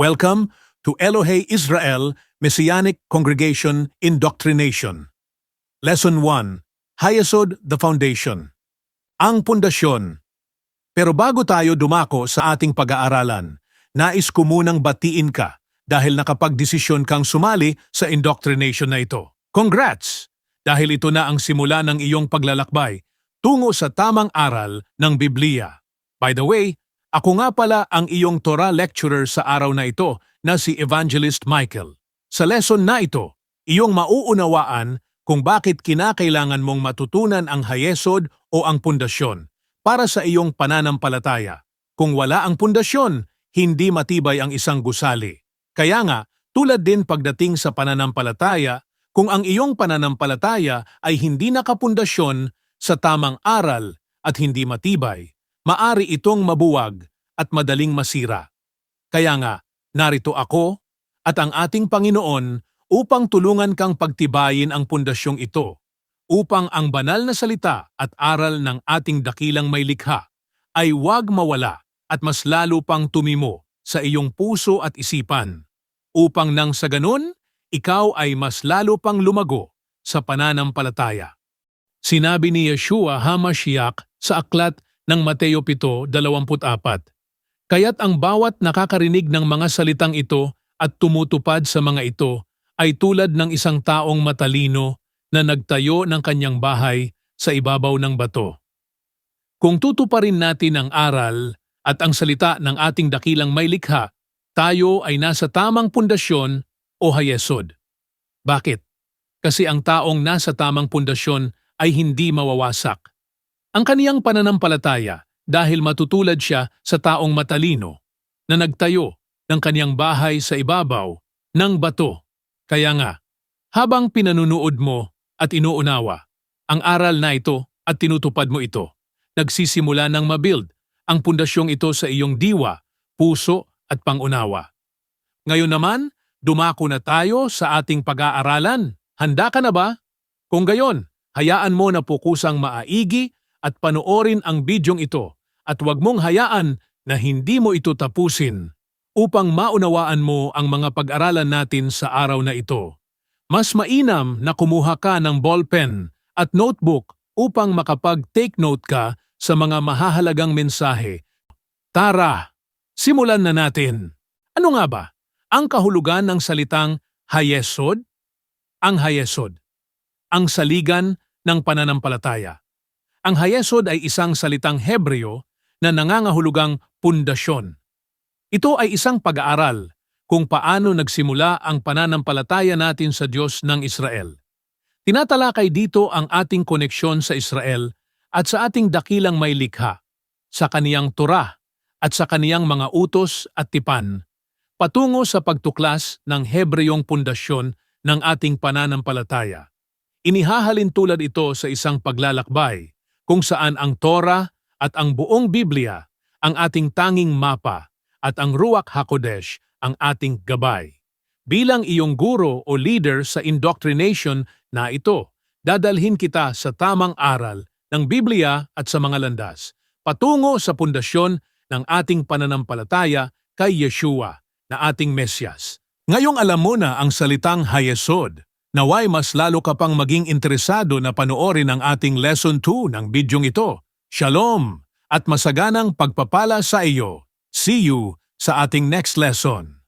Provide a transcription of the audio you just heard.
Welcome to Elohe Israel Messianic Congregation Indoctrination. Lesson 1. Hayesod the Foundation. Ang pundasyon. Pero bago tayo dumako sa ating pag-aaralan, nais ko munang batiin ka dahil nakapagdesisyon kang sumali sa indoctrination na ito. Congrats! Dahil ito na ang simula ng iyong paglalakbay tungo sa tamang aral ng Biblia. By the way, ako nga pala ang iyong Torah lecturer sa araw na ito na si Evangelist Michael. Sa lesson na ito, iyong mauunawaan kung bakit kinakailangan mong matutunan ang hayesod o ang pundasyon para sa iyong pananampalataya. Kung wala ang pundasyon, hindi matibay ang isang gusali. Kaya nga, tulad din pagdating sa pananampalataya, kung ang iyong pananampalataya ay hindi nakapundasyon sa tamang aral at hindi matibay, maari itong mabuwag at madaling masira. Kaya nga, narito ako at ang ating Panginoon upang tulungan kang pagtibayin ang pundasyong ito, upang ang banal na salita at aral ng ating dakilang may likha ay huwag mawala at mas lalo pang tumimo sa iyong puso at isipan, upang nang sa ganun, ikaw ay mas lalo pang lumago sa pananampalataya. Sinabi ni Yeshua HaMashiach sa aklat ng Mateo 7.24, Kaya't ang bawat nakakarinig ng mga salitang ito at tumutupad sa mga ito ay tulad ng isang taong matalino na nagtayo ng kanyang bahay sa ibabaw ng bato. Kung tutuparin natin ang aral at ang salita ng ating dakilang may likha, tayo ay nasa tamang pundasyon o hayesod. Bakit? Kasi ang taong nasa tamang pundasyon ay hindi mawawasak. Ang kaniyang pananampalataya dahil matutulad siya sa taong matalino na nagtayo ng kaniyang bahay sa ibabaw ng bato. Kaya nga, habang pinanunood mo at inuunawa ang aral na ito at tinutupad mo ito, nagsisimula ng mabuild ang pundasyong ito sa iyong diwa, puso at pangunawa. Ngayon naman, dumako na tayo sa ating pag-aaralan. Handa ka na ba? Kung gayon, hayaan mo na pukusang maaigi at panoorin ang bidyong ito at huwag mong hayaan na hindi mo ito tapusin upang maunawaan mo ang mga pag-aralan natin sa araw na ito. Mas mainam na kumuha ka ng ballpen at notebook upang makapag-take note ka sa mga mahahalagang mensahe. Tara, simulan na natin. Ano nga ba? Ang kahulugan ng salitang hayesod? Ang hayesod. Ang saligan ng pananampalataya. Ang hayesod ay isang salitang Hebreo na nangangahulugang pundasyon. Ito ay isang pag-aaral kung paano nagsimula ang pananampalataya natin sa Diyos ng Israel. Tinatalakay dito ang ating koneksyon sa Israel at sa ating dakilang may likha, sa kaniyang Torah at sa kaniyang mga utos at tipan, patungo sa pagtuklas ng Hebreyong pundasyon ng ating pananampalataya. Inihahalin tulad ito sa isang paglalakbay kung saan ang Torah at ang buong Biblia ang ating tanging mapa at ang Ruach HaKodesh ang ating gabay. Bilang iyong guro o leader sa indoctrination na ito, dadalhin kita sa tamang aral ng Biblia at sa mga landas, patungo sa pundasyon ng ating pananampalataya kay Yeshua na ating Mesyas. Ngayong alam mo na ang salitang hayesod, naway mas lalo ka pang maging interesado na panoorin ang ating Lesson 2 ng bidyong ito. Shalom at masaganang pagpapala sa iyo. See you sa ating next lesson.